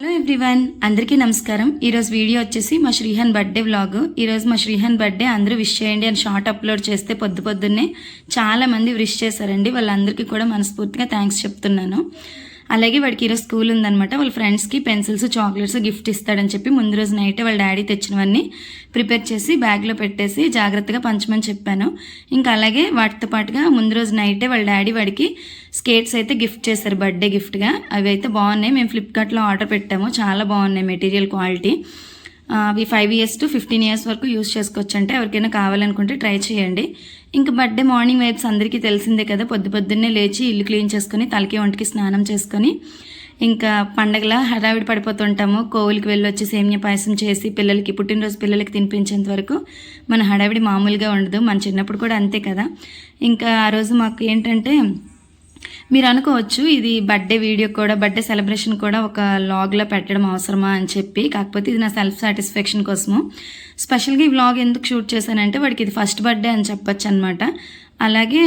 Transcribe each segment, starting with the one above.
Hello everyone అందరికీ నమస్కారం. ఈరోజు వీడియో వచ్చేసి మా శ్రీహన్ బర్త్డే వ్లాగ్ ఈరోజు మా శ్రీహన్ బర్త్డే అందరూ విష్ చేయండి అని షార్ట్ అప్లోడ్ చేస్తే పొద్దు పొద్దున్నే చాలా మంది విష్ చేశారండి. వాళ్ళందరికీ కూడా మనస్ఫూర్తిగా థ్యాంక్స్ చెప్తున్నాను. అలాగే వాడికి ఈరోజు స్కూల్ ఉందనమాట వాళ్ళ ఫ్రెండ్స్కి పెన్సిల్స్ చాక్లెట్స్ గిఫ్ట్ ఇస్తాడని చెప్పి ముందు రోజు నైట్ వాళ్ళ డాడీ తెచ్చినవన్నీ ప్రిపేర్ చేసి బ్యాగ్లో పెట్టేసి జాగ్రత్తగా పంచమని చెప్పాను. ఇంకా అలాగే వాటితో పాటుగా ముందు రోజు నైటే వాళ్ళ డాడీ వాడికి స్కేట్స్ అయితే గిఫ్ట్ చేశారు బర్త్డే గిఫ్ట్గా అవి అయితే బాగున్నాయి. మేము ఫ్లిప్కార్ట్లో ఆర్డర్ పెట్టాము. చాలా బాగున్నాయి మెటీరియల్ క్వాలిటీ అవి five years to fifteen years వరకు యూస్ చేసుకోవచ్చు అంటే ఎవరికైనా కావాలనుకుంటే ట్రై చేయండి. ఇంకా బర్త్డే మార్నింగ్ వైబ్స్ అందరికీ తెలిసిందే కదా పొద్దు పొద్దున్నే లేచి ఇల్లు క్లీన్ చేసుకొని తలకి ఒంటికి స్నానం చేసుకొని ఇంకా పండగలా హడావిడి పడిపోతుంటాము. కోవులకి వెళ్ళి వచ్చి సేమ్య పాయసం చేసి పిల్లలకి పుట్టినరోజు పిల్లలకి తినిపించేంత వరకు మన హడావిడి మామూలుగా ఉండదు. మన చిన్నప్పుడు కూడా అంతే కదా. ఇంకా ఆ రోజు మాకు ఏంటంటే మీరు అనుకోవచ్చు ఇది బర్త్డే వీడియో కూడా బర్త్డే సెలబ్రేషన్ కూడా ఒక లాగ్లో పెట్టడం అవసరమా అని చెప్పి కాకపోతే ఇది నా సెల్ఫ్ సాటిస్ఫాక్షన్ కోసము. స్పెషల్గా ఈ వ్లాగ్ ఎందుకు షూట్ చేశానంటే వాడికి ఇది ఫస్ట్ బర్త్డే అని చెప్పొచ్చు అనమాట అలాగే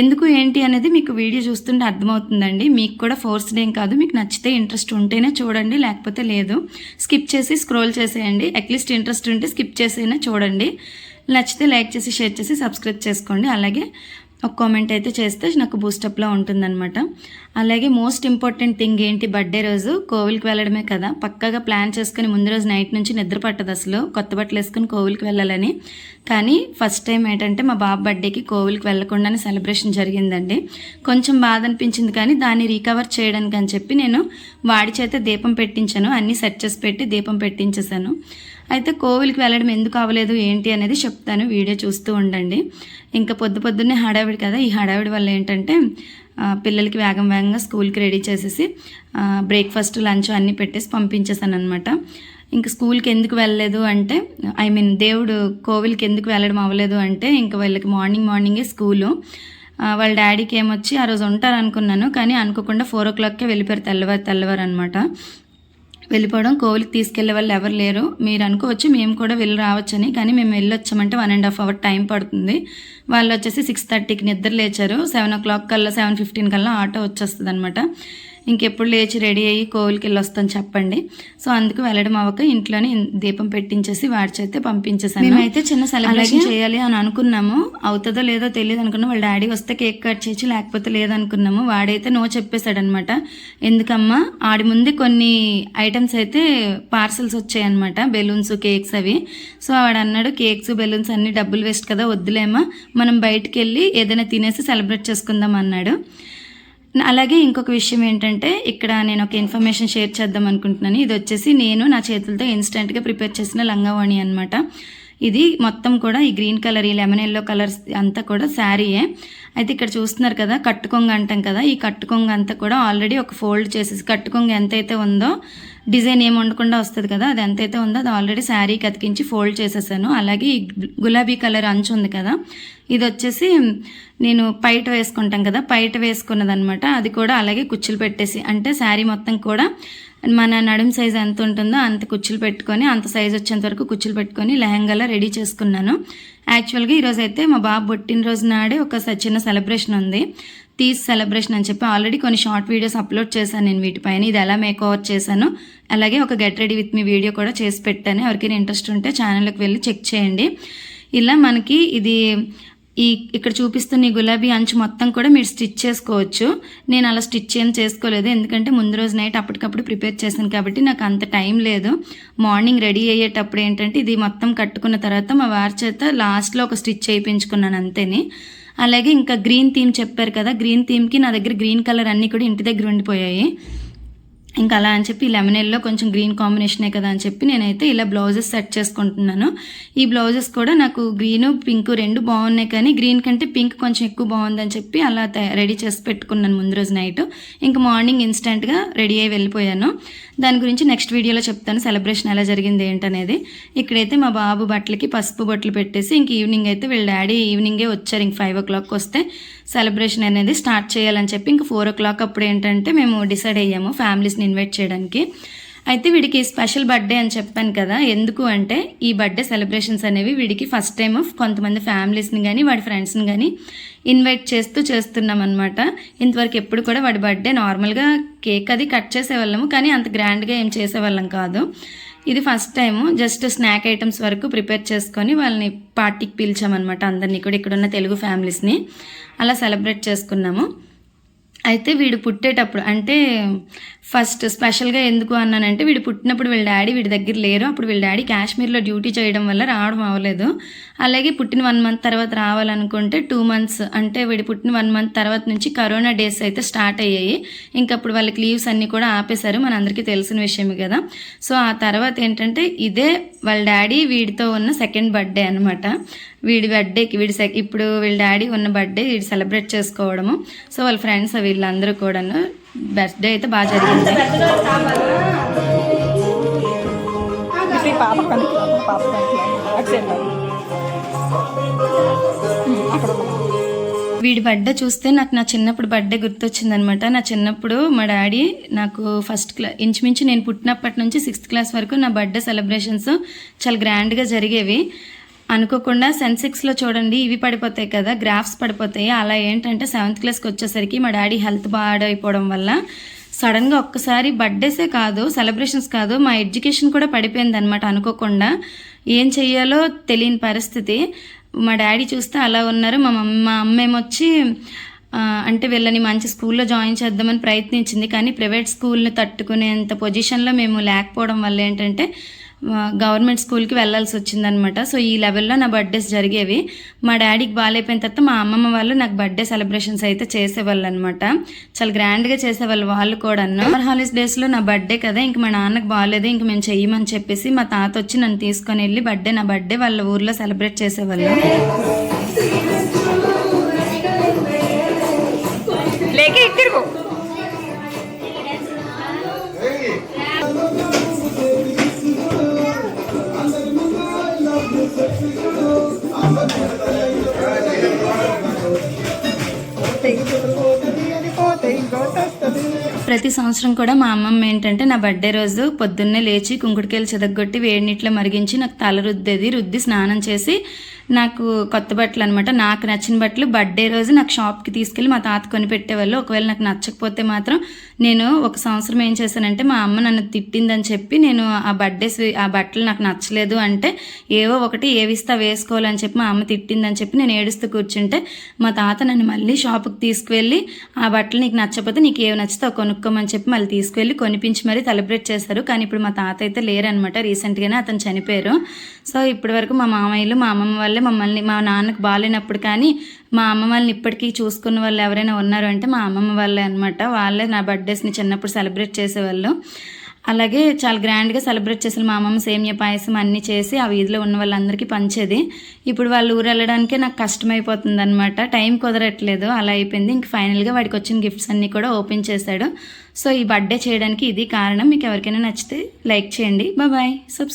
ఎందుకు ఏంటి అనేది మీకు వీడియో చూస్తుంటే అర్థమవుతుందండి. మీకు కూడా ఫోర్స్డ్ ఏం కాదు మీకు నచ్చితే ఇంట్రెస్ట్ ఉంటేనే చూడండి లేకపోతే లేదు. స్కిప్ చేసి స్క్రోల్ చేసేయండి. అట్లీస్ట్ ఇంట్రెస్ట్ ఉంటే స్కిప్ చేసైనా చూడండి. నచ్చితే లైక్ చేసి షేర్ చేసి సబ్స్క్రైబ్ చేసుకోండి. అలాగే ఒక కామెంట్ అయితే చేస్తే నాకు బూస్టప్లో ఉంటుందన్నమాట. అలాగే మోస్ట్ ఇంపార్టెంట్ థింగ్ ఏంటి బర్త్డే రోజు కోవిల్కి వెళ్ళడమే కదా. పక్కగా ప్లాన్ చేసుకుని ముందు రోజు నైట్ నుంచి నిద్ర పట్టదు అసలు. కొత్త బట్టలు వేసుకుని కోవిల్కి వెళ్ళాలని. కానీ ఫస్ట్ టైం ఏంటంటే మా బాబు బర్త్డేకి కోవిల్కి వెళ్ళకుండానే సెలబ్రేషన్ జరిగిందండి. కొంచెం బాధ అనిపించింది కానీ దాన్ని రీకవర్ చేయడానికి అని చెప్పి నేను వాడి చేత దీపం పెట్టించాను. అన్నీ సెట్ చేసి పెట్టి దీపం పెట్టించేశాను. అయితే కోవిల్కి వెళ్ళడం ఎందుకు అవ్వలేదు ఏంటి అనేది చెప్తాను. వీడియో చూస్తూ ఉండండి. ఇంకా పొద్దు పొద్దున్నే హడావిడి కదా ఈ హడావిడి వల్ల ఏంటంటే పిల్లలకి వేగం వేగంగా స్కూల్కి రెడీ చేసేసి బ్రేక్ఫాస్ట్ లంచ్ అన్నీ పెట్టేసి పంపించేసాను అనమాట ఇంకా స్కూల్కి ఎందుకు వెళ్ళలేదు అంటే ఐ మీన్ దేవుడు కోవిల్కి ఎందుకు వెళ్ళడం అవ్వలేదు అంటే ఇంకా వాళ్ళకి మార్నింగ్ మార్నింగే స్కూలు. వాళ్ళ డాడీకి ఏమొచ్చి ఆ రోజు ఉంటారు అనుకున్నాను కానీ అనుకోకుండా ఫోర్ ఓ క్లాక్కే వెళ్ళిపోయారు తెల్లవారు తెల్లవారు అనమాట వెళ్ళిపోవడం కోవిలికి తీసుకెళ్ళే వాళ్ళు ఎవరు లేరు. మీరు అనుకోవచ్చు మేము కూడా వెళ్ళి రావచ్చని కానీ మేము వెళ్ళొచ్చామంటే one and half hour time పడుతుంది. వాళ్ళు వచ్చేసి సిక్స్ థర్టీకి నిద్ర లేచారు. సెవెన్ ఓ క్లాక్ కల్లా సెవెన్ ఫిఫ్టీన్ కల్లా ఆటో వచ్చేస్తుంది అనమాట ఇంకెప్పుడు లేచి రెడీ అయ్యి కోవిల్కి వెళ్ళి వస్తాను చెప్పండి. సో అందుకు వెళ్ళడం అవ్వక ఇంట్లోనే దీపం పెట్టించేసి వాడి చేస్తే పంపించేసాను మేమైతే చిన్న సెలబ్రేషన్ చేయాలి అని అనుకున్నాము. అవుతుందో లేదో తెలియదు అనుకున్నాం వాళ్ళ డాడీ వస్తే కేక్ కట్ చేయొచ్చు లేకపోతే లేదనుకున్నాము. వాడైతే నో చెప్పేశాడు అనమాట ఎందుకమ్మా? ఆడి ముందు కొన్ని ఐటమ్స్ అయితే పార్సల్స్ వచ్చాయన్నమాట బెలూన్స్ కేక్స్ అవి. సో వాడు అన్నాడు కేక్స్ బెలూన్స్ అన్ని డబ్బులు వేస్ట్ కదా వద్దులేమా మనం బయటికి వెళ్ళి ఏదైనా తినేసి సెలబ్రేట్ చేసుకుందాం అన్నాడు. అలాగే ఇంకొక విషయం ఏంటంటే ఇక్కడ నేను ఒక ఇన్ఫర్మేషన్ షేర్ చేద్దాం అనుకుంటున్నాను. ఇది వచ్చేసి నేను నా చేతులతో ఇన్స్టెంట్గా ప్రిపేర్ చేసిన లంగావాణి అనమాట ఇది మొత్తం కూడా ఈ గ్రీన్ కలర్ ఈ లెమన్ ఎల్లో కలర్స్ అంతా కూడా శారీయే. అయితే ఇక్కడ చూస్తున్నారు కదా కట్టుకొంగ అంటాం కదా. ఈ కట్టుకొంగ అంతా కూడా ఆల్రెడీ ఒక ఫోల్డ్ చేసేసి కట్టుకొంగ ఎంతైతే ఉందో డిజైన్ ఏం ఉండకుండా వస్తుంది కదా అది ఎంతైతే ఉందో అది ఆల్రెడీ శారీ కతికించి ఫోల్డ్ చేసేసాను. అలాగే ఈ గులాబీ కలర్ అంచు ఉంది కదా ఇది వచ్చేసి నేను పైట వేసుకుంటాం కదా పైట వేసుకున్నదనమాట. అది కూడా అలాగే కుచ్చులు పెట్టేసి అంటే శారీ మొత్తం కూడా మన నడుం సైజ్ ఎంత ఉంటుందో అంత కుచ్చులు పెట్టుకొని అంత సైజ్ వచ్చేంత వరకు కుచ్చులు పెట్టుకొని లెహంగాలో రెడీ చేసుకున్నాను. యాక్చువల్గా ఈరోజు అయితే మా బాబు పుట్టినరోజు నాడే ఒక చిన్న సెలబ్రేషన్ ఉంది. తీస్ సెలబ్రేషన్ అని చెప్పి ఆల్రెడీ కొన్ని షార్ట్ వీడియోస్ అప్లోడ్ చేశాను నేను వీటిపైన. ఇది ఎలా మేక్ ఓవర్ చేశాను అలాగే ఒక get ready with me video కూడా చేసి పెట్టాను. ఎవరికైనా ఇంట్రెస్ట్ ఉంటే ఛానల్కి వెళ్ళి చెక్ చేయండి. ఇలా మనకి ఇది ఈ ఇక్కడ చూపిస్తున్న ఈ గులాబీ అంచు మొత్తం కూడా మీరు స్టిచ్ చేసుకోవచ్చు. నేను అలా స్టిచ్ ఏం చేసుకోలేదు ఎందుకంటే ముందు రోజు నైట్ అప్పటికప్పుడు ప్రిపేర్ చేశాను కాబట్టి నాకు అంత టైం లేదు. మార్నింగ్ రెడీ అయ్యేటప్పుడు ఏంటంటే ఇది మొత్తం కట్టుకున్న తర్వాత మా వారి చేత లాస్ట్లో ఒక స్టిచ్ చేయించుకున్నాను అంతేని. అలాగే ఇంకా గ్రీన్ థీమ్ చెప్పారు కదా గ్రీన్ థీమ్కి నా దగ్గర గ్రీన్ కలర్ అన్నీ కూడా ఇంటి దగ్గర ఉండిపోయాయి. ఇంకా అలా అని చెప్పి లెమన్ ఎల్లో కొంచెం గ్రీన్ కాంబినేషనే కదా అని చెప్పి నేనైతే ఇలా బ్లౌజెస్ సెట్ చేసుకుంటున్నాను. ఈ బ్లౌజెస్ కూడా నాకు గ్రీను పింక్ రెండు బాగున్నాయి కానీ గ్రీన్ కంటే పింక్ కొంచెం ఎక్కువ బాగుందని చెప్పి అలా రెడీ చేసి పెట్టుకున్నాను ముందు రోజు నైట్. ఇంకా మార్నింగ్ ఇన్స్టెంట్గా రెడీ అయ్యి వెళ్ళిపోయాను. దాని గురించి నెక్స్ట్ వీడియోలో చెప్తాను సెలబ్రేషన్ ఎలా జరిగింది ఏంటనేది. ఇక్కడైతే మా బాబు బట్టలకి పసుపు బట్టలు పెట్టేసి ఇంక ఈవినింగ్ అయితే వీళ్ళ డాడీ ఈవినింగే వచ్చారు ఇంక ఫైవ్ ఓ క్లాక్ వస్తే సెలబ్రేషన్ అనేది స్టార్ట్ చేయాలని చెప్పి ఇంక ఫోర్ ఓ క్లాక్ అప్పుడు ఏంటంటే మేము డిసైడ్ అయ్యాము ఫ్యామిలీస్ని ఇన్వైట్ చేయడానికి. అయితే వీడికి స్పెషల్ బర్త్డే అని చెప్పాను కదా ఎందుకు అంటే ఈ బర్త్డే సెలబ్రేషన్స్ అనేవి వీడికి ఫస్ట్ టైం కొంతమంది ఫ్యామిలీస్ని కానీ వాడి ఫ్రెండ్స్ని కానీ ఇన్వైట్ చేస్తూ చేస్తున్నాం అనమాట ఇంతవరకు ఎప్పుడు కూడా వాడి బర్త్డే నార్మల్గా కేక్ అది కట్ చేసేవాళ్ళము కానీ అంత గ్రాండ్గా ఏం చేసేవాళ్ళం కాదు. ఇది first time just snack items వరకు ప్రిపేర్ చేసుకొని వాళ్ళని పార్టీకి పిలిచామన్నమాట అందరినీ కూడా ఇక్కడున్న తెలుగు ఫ్యామిలీస్ని. అలా సెలబ్రేట్ చేసుకున్నాము. అయితే వీడు పుట్టేటప్పుడు అంటే ఫస్ట్ స్పెషల్గా ఎందుకు అన్నానంటే వీడు పుట్టినప్పుడు వీళ్ళ డాడీ వీడి దగ్గర లేరు. అప్పుడు వీళ్ళ డాడీ కాశ్మీర్లో డ్యూటీ చేయడం వల్ల రావడం అవ్వలేదు. అలాగే పుట్టిన వన్ మంత్ తర్వాత రావాలనుకుంటే టూ మంత్స్ అంటే వీడు పుట్టిన వన్ మంత్ తర్వాత నుంచి కరోనా డేస్ అయితే స్టార్ట్ అయ్యాయి. ఇంకప్పుడు వాళ్ళకి లీవ్స్ అన్నీ కూడా ఆపేశారు. మనందరికీ తెలిసిన విషయమే కదా. సో ఆ తర్వాత ఏంటంటే ఇదే వాళ్ళ డాడీ వీడితో ఉన్న సెకండ్ బర్త్డే అనమాట వీడి బర్త్డేకి వీడి సెక్ ఇప్పుడు వీళ్ళ డాడీ ఉన్న బర్త్డే వీడు సెలబ్రేట్ చేసుకోవడము. సో వాళ్ళ ఫ్రెండ్స్ వీళ్ళందరూ కూడాను బర్త్డే అయితే బాగా జరిగింది. పాప పాప. వీడి బర్త్డే చూస్తే నాకు నా చిన్నప్పుడు బర్త్డే గుర్తొచ్చిందనమాట. నా చిన్నప్పుడు మా డాడీ నాకు ఫస్ట్ క్లా ఇంచుమించు నేను పుట్టినప్పటి నుంచి సిక్స్త్ క్లాస్ వరకు నా బర్త్డే సెలబ్రేషన్స్ చాలా గ్రాండ్గా జరిగేవి. అనుకోకుండా సెన్సెక్స్లో చూడండి ఇవి పడిపోతాయి కదా గ్రాఫ్స్ పడిపోతాయి. అలా ఏంటంటే సెవెంత్ క్లాస్కి వచ్చేసరికి మా డాడీ హెల్త్ బాడైపోవడం వల్ల సడన్గా ఒక్కసారి బర్త్డేసే కాదు సెలబ్రేషన్స్ కాదు మా ఎడ్యుకేషన్ కూడా పడిపోయింది అనమాట అనుకోకుండా. ఏం చెయ్యాలో తెలియని పరిస్థితి. మా డాడీ చూస్తే అలా ఉన్నారు. మా మమ్మ మా అమ్మ ఏమొచ్చి అంటే వీళ్ళని మంచి స్కూల్లో జాయిన్ చేద్దామని ప్రయత్నించింది. కానీ ప్రైవేట్ స్కూల్ని తట్టుకునేంత పొజిషన్లో మేము లేకపోవడం వల్ల ఏంటంటే గవర్నమెంట్ స్కూల్కి వెళ్ళాల్సి వచ్చిందనమాట. సో ఈ లెవెల్లో నా బర్త్డేస్ జరిగేవి. మా డాడీకి బాగాలైపోయిన తర్వాత మా అమ్మమ్మ వాళ్ళు నాకు బర్త్డే సెలబ్రేషన్స్ అయితే చేసేవాళ్ళు అనమాట చాలా గ్రాండ్గా చేసేవాళ్ళు వాళ్ళు కూడా సమ్మర్ హాలిడేస్లో నా బర్త్డే కదా ఇంక మా నాన్నకు బాగాలేదు ఇంక మేము చెయ్యమని చెప్పేసి మా తాత వచ్చి నన్ను తీసుకొని వెళ్ళి బర్త్డే నా బర్త్డే వాళ్ళ ఊర్లో సెలబ్రేట్ చేసేవాళ్ళు. లేకే ఇటు ప్రతి సంవత్సరం కూడా మా అమ్మమ్మ ఏంటంటే నా బర్త్డే రోజు పొద్దున్నే లేచి కుంకుడుకాయలు చెదగొట్టి వేడి నీటిలో మరిగించి నాకు తల రుద్దేది రుద్ది స్నానం చేసి నాకు కొత్త బట్టలు అనమాట నాకు నచ్చిన బట్టలు బర్త్డే రోజు నాకు షాప్కి తీసుకెళ్ళి మా తాత కొని పెట్టేవాళ్ళు. ఒకవేళ నాకు నచ్చకపోతే మాత్రం నేను ఒక సంవత్సరం ఏం చేశానంటే మా అమ్మ నన్ను తిట్టిందని చెప్పి నేను ఆ బర్త్డేస్ ఆ బట్టలు నాకు నచ్చలేదు అంటే ఏవో ఒకటి ఏవిస్తా వేసుకోవాలని చెప్పి మా అమ్మ తిట్టిందని చెప్పి నేను ఏడుస్తూ కూర్చుంటే మా తాత నన్ను మళ్ళీ షాప్కి తీసుకువెళ్ళి ఆ బట్టలు నీకు నచ్చకపోతే నీకు ఏవి నచ్చితే కొనుక్కోమని చెప్పి మళ్ళీ తీసుకువెళ్ళి కొనిపించి మరీ సెలబ్రేట్ చేస్తారు. కానీ ఇప్పుడు మా తాత అయితే లేరనమాట రీసెంట్గానే అతను చనిపోయారు. సో ఇప్పటి వరకు మా మామయ్యలు మా అమ్మమ్మ వాళ్ళు మమ్మల్ని మా నాన్నకు బాగాలేనప్పుడు కానీ మా అమ్మ వాళ్ళని ఇప్పటికీ చూసుకున్న వాళ్ళు ఎవరైనా ఉన్నారు అంటే మా అమ్మమ్మ వాళ్ళే అనమాట వాళ్ళే నా బర్త్డేస్ని చిన్నప్పుడు సెలబ్రేట్ చేసేవాళ్ళు. అలాగే చాలా గ్రాండ్గా సెలబ్రేట్ చేసిన మా అమ్మమ్మ సేమియా పాయసం అన్నీ చేసి ఆ వీధిలో ఉన్న వాళ్ళందరికీ పంచేది. ఇప్పుడు వాళ్ళు ఊరు వెళ్ళడానికే నాకు కష్టమైపోతుంది అనమాట టైం కుదరట్లేదు అలా అయిపోయింది. ఇంక ఫైనల్గా వాడికి వచ్చిన గిఫ్ట్స్ అన్నీ కూడా ఓపెన్ చేశాడు. సో ఈ బర్త్డే చేయడానికి ఇది కారణం. మీకు ఎవరికైనా నచ్చితే లైక్ చేయండి. Bye subscribe